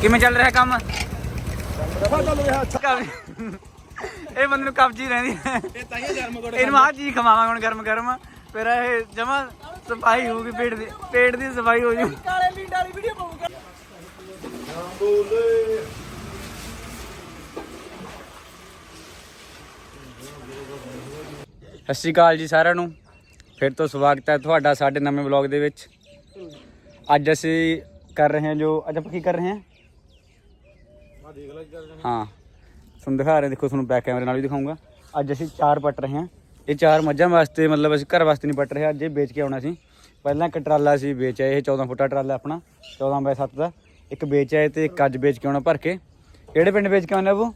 ਕਿਵੇਂ ਚੱਲ ਰਿਹਾ ਕੰਮ? ਇਹ ਬੰਦੇ ਨੂੰ ਕਬਜੀ ਰਹਿੰਦੀ ਹੈ। ਇਹ ਤਾਈਆਂ ਜਰਮ ਕੋੜ ਇਹਨੂੰ ਆਹ ਚੀਜ਼ ਖਵਾਵਾਂਗੇ ਹੁਣ ਗਰਮ ਗਰਮ। ਫਿਰ ਇਹ ਜਮਾ ਸਫ਼ਾਈ ਹੋਊਗੀ ਪੇਟ ਦੀ ਪੇਟ ਦੀ ਸਫ਼ਾਈ ਹੋ ਜੂ। ਕਾਲੇ ਲੀਡ ਵਾਲੀ ਵੀਡੀਓ ਪਾਉਂਗਾ ਬੋਲੇ ਸਤਿ ਸ਼੍ਰੀ ਅਕਾਲ ਜੀ ਸਾਰਿਆਂ ਨੂੰ। ਫਿਰ ਤੋਂ ਸਵਾਗਤ ਹੈ ਤੁਹਾਡਾ ਸਾਡੇ ਨਵੇਂ ਵਲੌਗ ਦੇ ਵਿੱਚ। ਅੱਜ ਅਸੀਂ ਕਰ ਰਹੇ ਹਾਂ ਜੋ ਅੱਜ ਆਪਾਂ ਕੀ ਕਰ ਰਹੇ ਹਾਂ? ਆ ਦੇਖ ਲੈ ਚੱਲ ਹਾਂ ਤੁਹਾਨੂੰ ਦਿਖਾ ਰਹੇ ਦੇਖੋ ਤੁਹਾਨੂੰ ਬੈਕ ਕੈਮਰੇ ਨਾਲ ਵੀ ਦਿਖਾਉਂਗਾ। ਅੱਜ ਅਸੀਂ ਚਾਰ ਪੱਟ ਰਹੇ ਹਾਂ। ਇਹ ਚਾਰ ਮੱਝਾਂ ਵਾਸਤੇ ਮਤਲਬ ਅਸੀਂ ਘਰ ਵਾਸਤੇ ਨਹੀਂ ਪੱਟ ਰਹੇ ਅੱਜ ਇਹ ਵੇਚ ਕੇ ਆਉਣਾ ਸੀ। ਪਹਿਲਾਂ ਇੱਕ ਟਰਾਲਾ ਸੀ ਵੇਚਿਆ ਇਹ 14 ਫੁੱਟਾ ਟਰਾਲਾ ਆਪਣਾ 14 ਬਾਈ 7 ਦਾ। ਇੱਕ ਵੇਚਿਆ ਤੇ ਇੱਕ ਅੱਜ ਵੇਚ ਕੇ ਆਉਣਾ ਭਰ ਕੇ। ਕਿਹੜੇ ਪਿੰਡ ਵੇਚ ਕੇ ਆਉਣਾ ਉਹ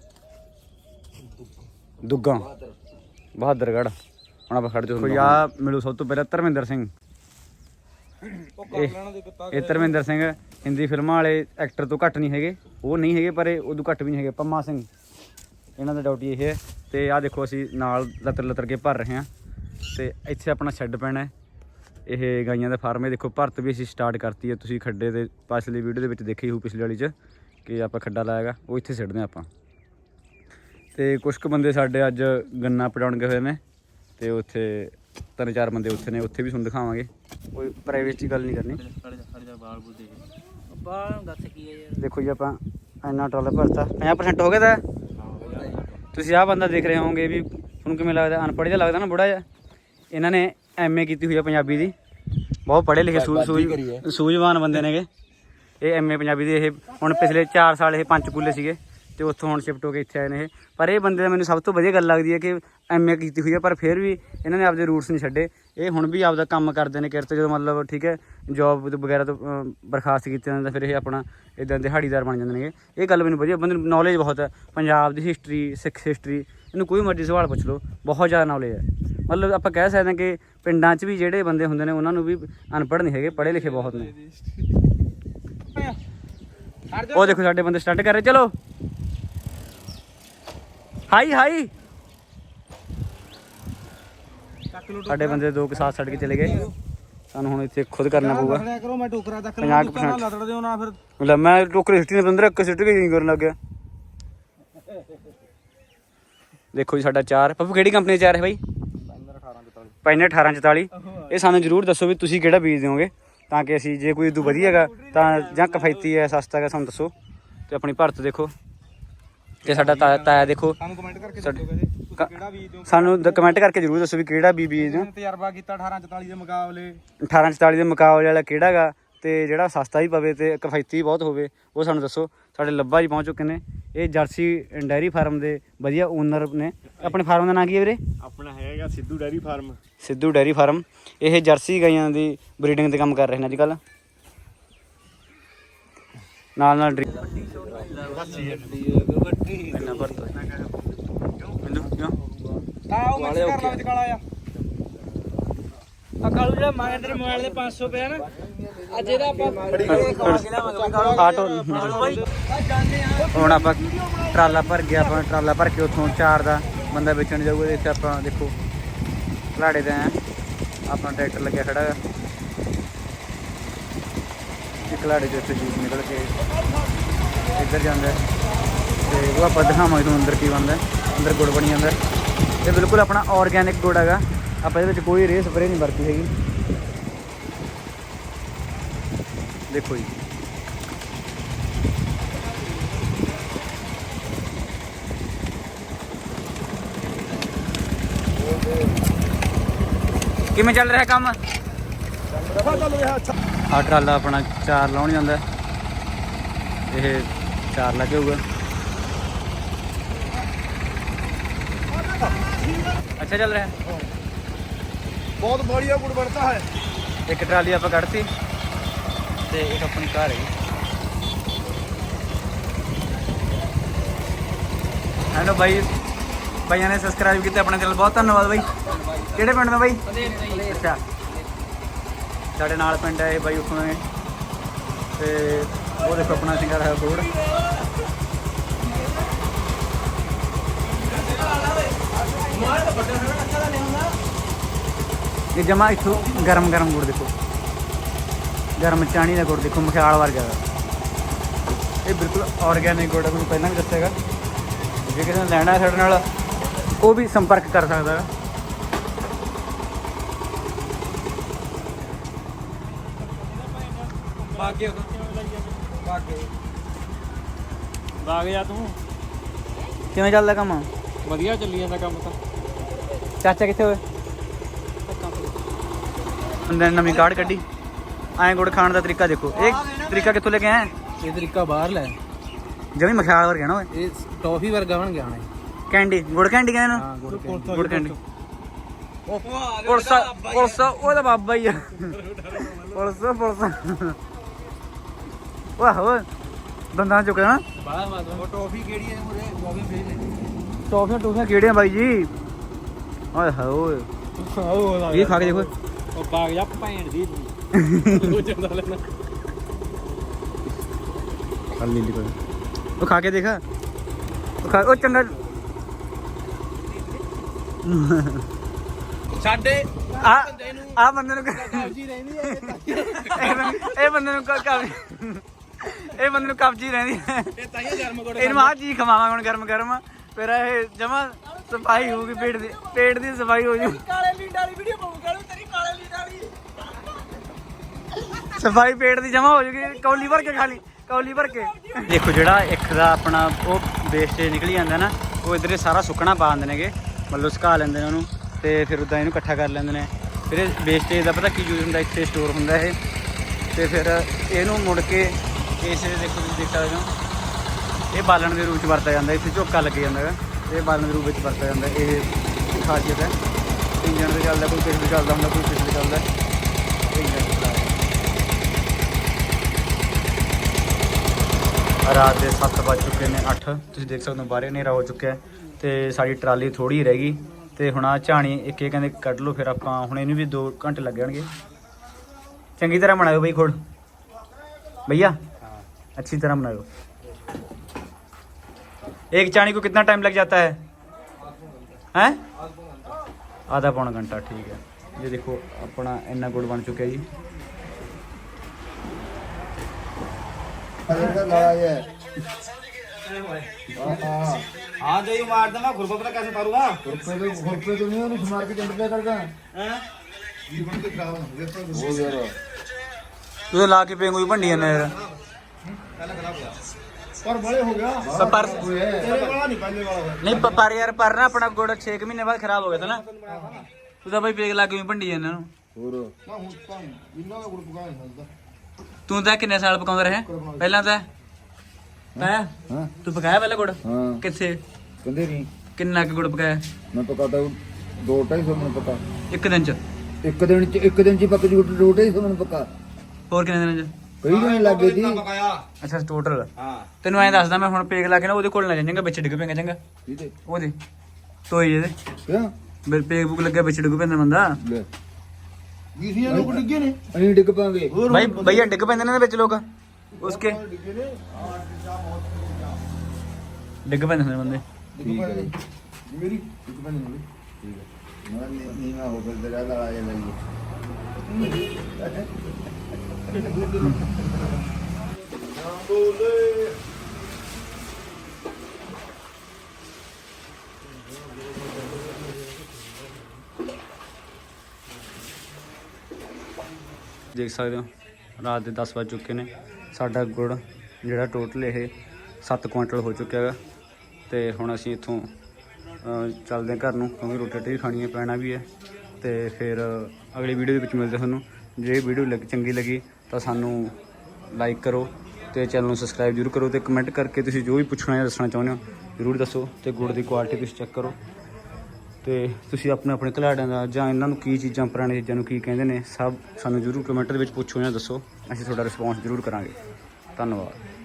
ਦੁੱਗਾ। ਬਹਾਦਰਗੜ੍ਹ। ਹੁਣ ਆਪਾਂ ਖੜ ਜੋ ਕੋਈ ਆ ਮਿਲੂ ਸਭ ਤੋਂ ਪਹਿਲਾਂ ਧਰਮਿੰਦਰ ਸਿੰਘ ਉਹ ਕਰ ਲੈਣਾ ਦੇ ਕੁੱਤਾ ਇਹ ਧਰਮਿੰਦਰ ਸਿੰਘ ਹਿੰਦੀ ਫਿਲਮਾਂ ਵਾਲੇ ਐਕਟਰ ਤੋਂ ਘੱਟ ਨਹੀਂ ਹੈਗੇ। ਉਹ ਨਹੀਂ ਹੈਗੇ ਪਰ ਇਹ ਉਦੋਂ ਘੱਟ ਵੀ ਨਹੀਂ ਹੈਗੇ। ਪੰਮਾ ਸਿੰਘ ਇਹਨਾਂ ਦਾ ਡਿਊਟੀ ਇਹ ਹੈ। ਤੇ ਆਹ ਦੇਖੋ ਅਸੀਂ ਨਾਲ ਲਤਰ ਲਤਰ ਕੇ ਭਰ ਰਹੇ ਹਾਂ। ਤੇ ਇੱਥੇ ਆਪਣਾ ਸ਼ੈੱਡ ਪੈਣਾ ਹੈ। ਇਹ ਗਾਈਆਂ ਦਾ ਫਾਰਮ ਹੈ। ਦੇਖੋ ਭਰਤ ਵੀ ਅਸੀਂ ਸਟਾਰਟ ਕਰਤੀ ਹੈ। ਤੁਸੀਂ ਖੱਡੇ ਦੇ ਪਿਛਲੀ ਵੀਡੀਓ ਦੇ ਵਿੱਚ ਦੇਖੀ ਹੋਊ ਪਿਛਲੀ ਵਾਲੀ 'ਚ ਕਿ ਆਪਾਂ ਖੱਡਾ ਲਾਇਆਗਾ ਉਹ ਇੱਥੇ ਸਿੱਟਦੇ ਆਪਾਂ। ਤੇ ਕੁਝ ਕੁ ਬੰਦੇ ਸਾਡੇ ਅੱਜ ਗੰਨਾ ਪਟਾਉਣ ਗਏ ਹੋਏ ਨੇ। ਤੇ ਉੱਥੇ ਤਿੰਨ ਚਾਰ ਬੰਦੇ ਉੱਥੇ ਨੇ ਉੱਥੇ ਵੀ ਤੁਹਾਨੂੰ ਦਿਖਾਵਾਂਗੇ। ਕੋਈ ਪ੍ਰਾਈਵੇਟ ਦੀ ਗੱਲ ਨਹੀਂ ਕਰਨੀ। ਖੜ ਜਾ ਖੜ ਜਾ ਬਾਲ ਬੁਲ ਦੇ ਬਾਲ ਦੱਸ ਕੀ ਹੈ ਯਾਰ? ਦੇਖੋ ਜੀ ਆਪਾਂ ਇੰਨਾ ਟਰਾਲਾ ਭਰਤਾ। 50% ਹੋ ਗਿਆ ਤਾਂ। ਤੁਸੀਂ ਆਹ ਬੰਦਾ ਦੇਖ ਰਹੇ ਹੋਵੋਗੇ ਵੀ ਤੁਹਾਨੂੰ ਕਿਵੇਂ ਲੱਗਦਾ? ਅਨਪੜ੍ਹ ਜਿਹਾ ਲੱਗਦਾ ਨਾ ਬੁੜਾ ਜਿਹਾ। ਇਹਨਾਂ ਨੇ ਐਮਏ ਕੀਤੀ ਹੋਈ ਆ ਪੰਜਾਬੀ ਦੀ। ਬਹੁਤ ਪੜ੍ਹੇ ਲਿਖੇ ਸੂਝ ਸੂਝ ਸੂਝਵਾਨ ਬੰਦੇ ਨੇਗੇ। ਇਹ ਐਮਏ ਪੰਜਾਬੀ ਦੇ ਇਹ ਹੁਣ ਪਿਛਲੇ 4 ਸਾਲ ਇਹ ਪੰਚਕੂਲੇ ਸੀਗੇ। ਤੇ ਉੱਥੋਂ ਹੁਣ ਸ਼ਿਫਟ ਹੋ ਕੇ ਇੱਥੇ ਆਏ ਨੇ ਇਹ। ਪਰ ਇਹ ਬੰਦੇ ਦਾ ਮੈਨੂੰ ਸਭ ਤੋਂ ਵਧੀਆ ਗੱਲ ਲੱਗਦੀ ਹੈ ਕਿ ਐਮਏ ਕੀਤੀ ਹੋਈ ਹੈ ਪਰ ਫਿਰ ਵੀ ਇਹਨਾਂ ਨੇ ਆਪਦੇ ਰੂਟਸ ਨਹੀਂ ਛੱਡੇ। ਇਹ ਹੁਣ ਵੀ ਆਪਦਾ ਕੰਮ ਕਰਦੇ ਨੇ ਕਿਰਤ ਜਦੋਂ ਮਤਲਬ ਠੀਕ ਹੈ ਜੌਬ ਵਗੈਰਾ ਤੋਂ ਬਰਖਾਸਤ ਕੀਤੇ ਜਾਂਦੇ ਫਿਰ ਇਹ ਆਪਣਾ ਇਦਾਂ ਦਿਹਾੜੀਦਾਰ ਬਣ ਜਾਂਦੇ ਨੇਗੇ। ਇਹ ਗੱਲ ਮੈਨੂੰ ਵਧੀਆ ਬੰਦੇ ਨੂੰ ਨੌਲੇਜ ਬਹੁਤ ਹੈ। ਪੰਜਾਬ ਦੀ ਹਿਸਟਰੀ ਸਿੱਖ ਹਿਸਟਰੀ ਇਹਨੂੰ ਕੋਈ ਮਰਜ਼ੀ ਸਵਾਲ ਪੁੱਛ ਲਓ ਬਹੁਤ ਜ਼ਿਆਦਾ ਨੌਲੇਜ ਹੈ। ਮਤਲਬ ਆਪਾਂ ਕਹਿ ਸਕਦੇ ਹਾਂ ਕਿ ਪਿੰਡਾਂ 'ਚ ਵੀ ਜਿਹੜੇ ਬੰਦੇ ਹੁੰਦੇ ਨੇ ਉਹਨਾਂ ਨੂੰ ਵੀ ਅਨਪੜ੍ਹ ਨਹੀਂ ਹੈਗੇ ਪੜ੍ਹੇ ਲਿਖੇ ਬਹੁਤ ਨੇ। ਉਹ ਦੇਖੋ ਸਾਡੇ ਬੰਦੇ ਸਟਾਰਟ ਕਰ ਰਹੇ ਚਲੋ। Hi hi. ਸਾਡੇ ਬੰਦੇ ਦੋ ਕੁ ਸਾਥ ਛੱਡ ਕੇ ਚਲੇ ਗਏ। ਸਾਨੂੰ ਹੁਣ ਇੱਥੇ ਖੁਦ ਕਰਨਾ ਪਊਗਾ। ਲਿਆ ਕਰੋ ਮੈਂ ਟੋਕਰਾ ਚੱਕ ਪੰਜਾਹ ਲਵਾਂ ਕੁ ਨਾ ਲਤੜ ਦਿਓ ਨਾ ਫਿਰ। ਮਤਲਬ ਮੈਂ ਟੋਕਰੇ ਸਿੱਟੀ ਨੇ ਬੰਦਰ ਇੱਕ ਸਿੱਟ ਕੇ ਯੂੰ ਕਰਨ ਲੱਗ ਗਿਆ। ਦੇਖੋ ਜੀ ਸਾਡਾ ਚਾਰ। ਪੱਪੂ ਕਿਹੜੀ ਕੰਪਨੀ ਦਾ ਚਾਰ ਹੈ ਬਾਈ? 1844 ਪੈਨੇ 1844 ਇਹ ਸਾਨੂੰ ਜਰੂਰ ਦੱਸੋ ਵੀ ਤੁਸੀਂ ਕਿਹੜਾ ਬੀਜ ਦਿਓਗੇ ਤਾਂ ਕਿ ਅਸੀਂ ਜੇ ਕੋਈ ਇਦੋਂ ਵਧੀਆ ਹੈਗਾ ਤਾਂ ਜਾਂ ਕਿਫਾਇਤੀ ਹੈ ਸਸਤਾ ਹੈਗਾ ਸਾਨੂੰ ਦੱਸੋ। ਤੇ ਆਪਣੀ ਭਰਤ ਦੇਖੋ। ਤੇ ਸਾਡਾ ਤਾਇਆ ਤਾਇਆ ਦੇਖੋ ਸਾਨੂੰ ਕਮੈਂਟ ਕਰਕੇ ਸਾਡੇ- ਦੱਸੋ ਕਦੇ ਤੁਸੀਂ ਕ- ਕਿਹੜਾ ਬੀਜ ਦਿਓ? ਸਾਨੂੰ ਕਮੈਂਟ ਕਰਕੇ ਜਰੂਰ ਦੱਸੋ ਵੀ ਕਿਹੜਾ ਬੀ ਬੀਜ ਤਜਰਬਾ ਕੀਤਾ 1844 ਦੇ ਮੁਕਾਬਲੇ। 1844 ਦੇ ਮੁਕਾਬਲੇ ਵਾਲਾ ਕਿਹੜਾ ਹੈਗਾ ਤੇ ਜਿਹੜਾ ਸਸਤਾ ਵੀ ਪਵੇ ਤੇ ਕਿਫਾਇਤੀ ਬਹੁਤ ਹੋਵੇ ਉਹ ਸਾਨੂੰ ਦੱਸੋ। ਸਾਡੇ ਲੱਭਾ ਜੀ ਪਹੁੰਚ ਚੁੱਕੇ ਨੇ। ਇਹ ਜਰਸੀ ਡੈਰੀ ਫਾਰਮ ਦੇ ਵਧੀਆ ਓਨਰ ਨੇ। ਆਪਣੇ ਫਾਰਮ ਦਾ ਨਾਂ ਕੀ ਹੈ ਵੀਰੇ? ਆਪਣਾ ਹੈਗਾ Sidhu dairy farm. Sidhu dairy farm. ਇਹ ਜਰਸੀ ਗਾਈਆਂ ਦੀ ਬਰੀਡਿੰਗ ਤੇ ਕੰਮ ਕਰ ਰਹੇ ਨੇ ਅੱਜ ਕੱਲ ਨਾਲ ਨਾਲ ਡਰੀ ਇੰਨਾ ਭਰਤਾ ਮੈਨੂੰ ਕਿਉਂ ਆ ਉਹ ਮਿਕਸ ਕਰ ਲਾ ਵਿੱਚ ਕਾਲਾ ਆ ਆ ਕਾਲੂ ਜਿਹੜਾ ਮਾਰੇ ਤੇਰੇ ਮੋਬਾਈਲ ਦੇ 500 ਪਿਆ ਨਾ ਅੱਜ ਇਹਦਾ ਆਪਾਂ ਆਟੋ ਹੁਣ ਆਪਾਂ ਟਰਾਲਾ ਭਰ ਗਿਆ ਆਪਾਂ ਟਰਾਲਾ ਭਰ ਕੇ ਉੱਥੋਂ ਚਾਰ ਦਾ ਬੰਦਾ ਵੇਚਣ ਜਾਊਗਾ ਇੱਥੇ ਆਪਾਂ ਦੇਖੋ ਆਏ ਹਾਂ। ਆਪਣਾ ਟਰੈਕਟਰ ਲੱਗਿਆ ਖੜਾ ਹੈ ਇਹ ਖਲਾੜੇ ਦੇ ਉੱਤੇ ਜੂਸ ਨਿਕਲ ਕੇ ਇੱਧਰ ਜਾਂਦਾ ਹੈ। ਤੇ ਉਹ ਆਪਾਂ ਦਿਖਾਵਾਂਗੇ ਤੁਹਾਨੂੰ ਅੰਦਰ ਕੀ ਬਣਦਾ ਹੈ। ਅੰਦਰ ਗੁੜ ਬਣੀ ਜਾਂਦਾ ਹੈ। ਇਹ ਬਿਲਕੁਲ ਆਪਣਾ ਆਰਗੈਨਿਕ ਗੁੜ ਹੈਗਾ ਆਪਾਂ ਇਹਦੇ ਵਿੱਚ ਕੋਈ ਰੇ ਸਪਰੇ ਨਹੀਂ ਵਰਤੀ ਹੈਗੀ ਦੇਖੋ ਜੀ ਕਿਵੇਂ ਚੱਲ ਰਿਹਾ ਕੰਮ ਚੱਲ ਰਿਹਾ, ਅੱਛਾ ਆ ਟਰਾਲਾ ਆਪਣਾ ਚਾਰ ਲਾਉਣ ਜਾਂਦਾ। ਹੈ। ਇਹ ਚਾਰ ਲੱਗ ਜਾਊਗਾ। ਅੱਛਾ ਚੱਲ ਰਿਹਾ। ਹੈ। ਬਹੁਤ ਬੜੀਆ ਗੁੜ ਬਣਦਾ ਹੈ। ਇੱਕ ਟਰਾਲੀ ਆਪਾਂ ਕੱਢਤੀ ਤੇ ਇੱਕ ਆਪਣੀ ਕਾਰ ਹੈਗੀ। ਹੈਲੋ ਬਾਈ। ਬਾਈਆਂ ਨੇ ਸਬਸਕ੍ਰਾਈਬ ਕੀਤਾ ਆਪਣੇ ਚੈਨਲ ਬਹੁਤ ਧੰਨਵਾਦ ਬਾਈ। ਕਿਹੜੇ ਪਿੰਡ ਦਾ ਬਾਈ? ਅੱਛਾ। ਸਾਡੇ ਨਾਲ ਪਿੰਡ ਹੈ ਇਹ ਬਾਈ ਉੱਥੋਂ ਨੇ ਤੇ ਉਹ ਦੇਖੋ ਆਪਣਾ ਸਿੰਗਰ ਹੈ ਬੋਰਡ। ਇਹ ਜਮਾ ਇੱਥੋਂ ਗਰਮ ਗਰਮ ਗੁੜ ਦੇਖੋ। ਗਰਮ ਚਾਣੀ ਦਾ ਗੁੜ ਦੇਖੋ, ਮਖਿਆਲ ਵਰਗਾ। ਇਹ ਬਿਲਕੁਲ ਆਰਗੈਨਿਕ ਗੁੜ ਹੈ ਮੈਨੂੰ ਪਹਿਲਾਂ ਵੀ ਦੱਸਿਆਗਾ ਜੇ ਕਿਸੇ ਨੇ ਲੈਣਾ ਹੈ ਸਾਡੇ ਨਾਲ, ਉਹ ਵੀ ਸੰਪਰਕ ਕਰ ਸਕਦਾ ਹੈ। ਬਾਗੇ ਬਾਗੇ ਬਾਗ ਜਾ ਤੂੰ। ਕਿਵੇਂ ਚੱਲਦਾ ਕੰਮ? ਵਧੀਆ ਚੱਲੀ ਜਾਂਦਾ ਕੰਮ ਤਾਂ। ਚਾਚਾ ਕਿੱਥੇ ਹੋਏ ਨਵੀਂ ਕਾਰਡ ਕੱਢੀ ਐਂ ਗੁੜ ਖਾਣ ਦਾ ਤਰੀਕਾ ਦੇਖੋ। ਇਹ ਤਰੀਕਾ ਕਿੱਥੋਂ ਲੈ ਕੇ ਆਏ ਇਹ ਤਰੀਕਾ ਬਾਹਰ ਲੈ। ਜਮੀ ਮਖਿਆਲ ਵਰਗਾ ਨਾ ਓਏ। ਇਹ ਟੌਫੀ ਵਰਗਾ ਬਣ ਗਿਆ ਹੁਣ ਕੈਂਡੀ। ਗੁੜ ਕੈਂਡੀ ਕਹਿੰਦੇ ਨਾ? ਹਾਂ ਗੁੜ ਗੁੜ ਕੈਂਡੀ। ਪੁਲਸਾ ਪੁਲਸਾ ਉਹਦਾ ਬਾਬਾ ਹੀ ਆ। ਪੁਲਸਾ ਪੁਲਸਾ ਵਾਹ ਓਏ ਦੰਦਾਂ ਚੁੱਕਿਆ ਨਾ ਬਾਹਰ ਮਾਰ ਉਹ ਟੌਫੀ ਕਿਹੜੀ ਹੈ ਮੁਰੇ ਟੌਫੀ ਫੇਰ ਟੋਫੀਆਂ ਟੋਫੀਆਂ ਕਿਹੜੀਆਂ ਬਾਈ ਜੀ? ਓਏ ਹੋਏ। ਉਹ ਇਹ ਖਾ ਕੇ ਦੇਖੋ। ਉਹ ਬਾਗ ਜਾ ਭੈਣ ਦੀ ਉਹ ਚੰਦਾ ਲੈਣਾ। ਕੱਲ ਨੀਲੀ ਕੋਈ ਉਹ ਖਾ ਕੇ ਦੇਖ। ਉਹ ਖਾ ਉਹ ਚੰਗਾ। ਸਾਡੇ ਆ ਆ ਬੰਦੇ ਨੂੰ ਕ- ਕਬਜੀ ਰਹਿੰਦੀ ਹੈ। ਇਹ ਬੰਦੇ- ਨੂੰ ਕ- ਕਬ ਇਹ ਬੰਦੇ ਨੂੰ ਕਬਜੀ ਰਹਿੰਦੀ ਹੈ। ਇਹ ਤਾਂ ਹੀ ਗਰਮ ਕੋੜੇ ਇਹਨੂੰ ਆਹ ਚੀਜ਼ ਖਵਾਵਾਂਗੇ ਹੁਣ ਗਰਮ ਗਰਮ। ਫਿਰ ਇਹ ਜਮਾ ਸਫ਼ਾਈ ਹੋਊਗੀ ਪੇਟ ਦੀ ਪੇਟ ਦੀ ਸਫ਼ਾਈ ਹੋ ਜੂ। ਕਾਲੇ ਲੀਡ ਵਾਲੀ ਵੀਡੀਓ ਪਾਉਂ ਕਾਲੇ ਤੇਰੀ ਕਾਲੇ ਲੀਡ ਵਾਲੀ। ਸਫ਼ਾਈ ਪੇਟ ਦੀ ਜਮਾ ਹੋ ਜੂਗੀ ਕੌਲੀ ਭਰ ਕੇ ਖਾ ਲਈ ਕੌਲੀ ਭਰ ਕੇ। ਦੇਖੋ ਜਿਹੜਾ ਇੱਕ ਦਾ ਆਪਣਾ ਉਹ ਵੇਸਟੇਜ ਨਿਕਲੀ ਜਾਂਦਾ ਨਾ ਉਹ ਇਧਰੇ ਸਾਰਾ ਸੁੱਕਣਾ ਪਾ ਦਿੰਦੇ ਨੇਗੇ ਮਤਲਬ ਸੁਕਾ ਲੈਂਦੇ ਨੇ ਉਹਨੂੰ ਤੇ ਫਿਰ ਉਦਾਂ ਇਹਨੂੰ ਇਕੱਠਾ ਕਰ ਲੈਂਦੇ ਨੇ। ਫਿਰ ਇਹ ਵੇਸਟੇਜ ਦਾ ਪਤਾ ਕੀ ਯੂਜ਼ ਹੁੰਦਾ ਇੱਥੇ ਸਟੋਰ ਹੁੰਦਾ ਇਹ। ਤੇ ਫਿਰ ਇਹਨੂੰ ਮੁੜ ਕੇ ਇਸ ਦੇਖੋ ਤੁਸੀਂ ਦੇਖ ਸਕਦੇ ਹੋ। ਇਹ ਬਾਲਣ ਦੇ ਰੂਪ ਚ ਵਰਤਿਆ ਜਾਂਦਾ, ਇੱਥੇ ਝੋਕਾ ਲੱਗ ਜਾਂਦਾ ਹੈਗਾ। ਇਹ ਬਾਲਣ ਦੇ ਰੂਪ ਵਿੱਚ ਵਰਤਿਆ ਜਾਂਦਾ, ਇਹ ਖਾਸੀਅਤ ਹੈ। ਇੰਜਣ ਤੇ ਚੱਲਦਾ, ਕੋਈ ਕਿਸੇ ਤੇ ਚੱਲਦਾ ਹੁੰਦਾ, ਕੋਈ ਕਿਸੇ ਤੇ ਚੱਲਦਾ। ਰਾਤ ਦੇ 7 ਵੱਜ ਚੁੱਕੇ ਨੇ 8 ਤੁਸੀਂ ਦੇਖ ਸਕਦੇ ਹੋ ਬਾਹਰੇ ਹਨੇਰਾ ਹੋ ਚੁੱਕਿਆ ਹੈ ਤੇ ਸਾਡੀ ਟਰਾਲੀ ਥੋੜੀ ਰਹਿ ਗਈ ਤੇ ਹੁਣ ਆ ਝਾਣੀ ਇੱਕ ਇਹ ਕਹਿੰਦੇ ਕੱਢ ਲਓ, ਫਿਰ ਆਪਾਂ ਹੁਣ ਇਹਨੂੰ ਵੀ 2 ਘੰਟੇ ਲੱਗ ਜਾਣਗੇ ਚੰਗੀ ਤਰ੍ਹਾਂ ਬਣਾਇਓ ਬਈ ਖੋੜ भैया अच्छी तरह बनाओ एक चाणी को कितना टाइम लग जाता है? हैं? आधा पौना घंटा ठीक है। ये देखो अपना इन्ना गुड़ बन चुका है जी। हाँ, मार दे मैं कैसे मारूँगा? तो नहीं मार के ये के खराब हो गया तो ला के पेंगू भंडिया ने। यार पर बड़े हो गया पर- पर तेरे वाला नहीं पहले वाला नहीं प- पर यार पर ना अपना गुड़ 6 महीने बाद खराब हो गया था ना तू तो भाई पेग ला के भी भंडी जाना ना हूं तो इन्ना का ग्रुप का नहीं ਤੂੰ ਤਾਂ ਕਿੰਨੇ ਸਾਲ ਪਕਾਉਂਦਾ ਰਿਹਾ ਪਹਿਲਾਂ ਤਾਂ ਪਾਇਆ ਹਾਂ ਤੂੰ ਪਕਾਇਆ ਪਹਿਲਾਂ ਗੁੜ ਹਾਂ ਕਿੱਥੇ ਕਹਿੰਦੇ ਨਹੀਂ ਕਿੰਨਾ ਕੁ ਗੁੜ ਪਕਾਇਆ ਮੈਂ ਪਕਾਤਾ ਦੋ ਢਾਈ ਸੌ ਮੈਨੂੰ ਪਕਾ ਇੱਕ ਦਿਨ ਚ ਇੱਕ ਦਿਨ ਚ ਇੱਕ ਦਿਨ ਚ ਹੀ ਪੱਕ ਜੂ ਦੋ ਢਾਈ ਸੌ ਮੈਨੂੰ ਪਕਾ ਹੋਰ ਕਿੰਨੇ ਦਿਨਾਂ ਚ ਕੋਈ ਨਹੀਂ ਲੱਗ ਗਈ ਦੀ ਅੱਛਾ ਟੋਟਲ ਹਾਂ ਤੈਨੂੰ ਐਂ ਦੱਸਦਾ ਮੈਂ ਹੁਣ ਪੇਕ ਲਾ ਕੇ ਨਾ ਉਹਦੇ ਕੋਲ ਨਾ ਜਾਵਾਂਗਾ ਵਿੱਚ ਡਿੱਗ ਪੈਂਗਾ ਚੰਗਾ ਇਹਦੇ ਉਹਦੇ ਤੋਈ ਇਹਦੇ ਕਿਉਂ ਮੇਰੇ ਪੇਕ ਬੁੱਕ ਲੱਗਿਆ ਵਿੱਚ ਡਿੱਗ ਪੈਂਦਾ ਬੰਦਾ ਲੈ ਵੀਸੀਆਂ ਲੋਕ ਡਿੱਗੇ ਨੇ ਅਸੀਂ ਡਿੱਗ ਪਾਂਗੇ ਬਾਈ ਬਈਆ ਡਿੱਗ ਪੈਂਦੇ ਨੇ ਵਿੱਚ ਲੋਕ ਉਸਕੇ ਡਿੱਗ ਪੈਂਦੇ ਨੇ ਬੰਦੇ ਠੀਕ ਹੈ ਮੇਰੀ ਡਿੱਗ ਪੈਂਦੇ ਨੇ ਠੀਕ ਹੈ ਮੈਂ ਨੀਵਾ ਹੋ ਗਿਆ ਜਰਾ ਲਾ ਆ ਜਾਂਦਾ ਦੇਖ ਸਕਦੇ ਹੋ, ਰਾਤ ਦੇ 10 ਵੱਜ ਚੁੱਕੇ ਨੇ। ਸਾਡਾ ਗੁੜ ਜਿਹੜਾ ਟੋਟਲ ਇਹ 7 ਕੁਇੰਟਲ ਹੋ ਚੁੱਕਿਆ ਹੈਗਾ। ਤੇ ਹੁਣ ਅਸੀਂ ਇੱਥੋਂ ਚੱਲਦੇ ਹਾਂ ਘਰ ਨੂੰ, ਕਿਉਂਕਿ ਰੋਟੀ ਰੋਟੀ ਵੀ ਖਾਣੀ ਹੈ, ਪੈਣਾ ਵੀ ਹੈ। ਤੇ ਫਿਰ ਅਗਲੀ ਵੀਡੀਓ ਦੇ ਵਿੱਚ ਮਿਲਦੇ ਤੁਹਾਨੂੰ। ਜੇ ਵੀਡੀਓ ਲੱਗ ਚੰਗੀ ਲੱਗੀ ਤਾਂ ਸਾਨੂੰ ਲਾਈਕ ਕਰੋ ਤੇ ਚੈਨਲ ਨੂੰ ਸਬਸਕ੍ਰਾਈਬ ਜ਼ਰੂਰ ਕਰੋ ਤੇ ਕਮੈਂਟ ਕਰਕੇ ਤੁਸੀਂ ਜੋ ਵੀ ਪੁੱਛਣਾ ਜਾਂ ਦੱਸਣਾ ਚਾਹੁੰਦੇ ਹੋ, ਜ਼ਰੂਰ ਦੱਸੋ ਤੇ ਗੁੜ ਦੀ ਕੁਆਲਿਟੀ ਤੁਸੀਂ ਚੈੱਕ ਕਰੋ। ਤੇ ਤੁਸੀਂ ਆਪਣੇ ਆਪਣੇ ਘਲਾੜਿਆਂ ਦਾ ਜਾਂ ਇਹਨਾਂ ਨੂੰ ਕੀ ਚੀਜ਼ਾਂ, ਪੁਰਾਣੀਆਂ ਚੀਜ਼ਾਂ ਨੂੰ ਕੀ ਕਹਿੰਦੇ ਨੇ, ਸਭ ਸਾਨੂੰ ਜ਼ਰੂਰ ਕਮੈਂਟ ਦੇ ਵਿੱਚ ਪੁੱਛੋ ਜਾਂ ਦੱਸੋ। ਅਸੀਂ ਤੁਹਾਡਾ ਰਿਸਪੌਂਸ ਜ਼ਰੂਰ ਕਰਾਂਗੇ। ਧੰਨਵਾਦ।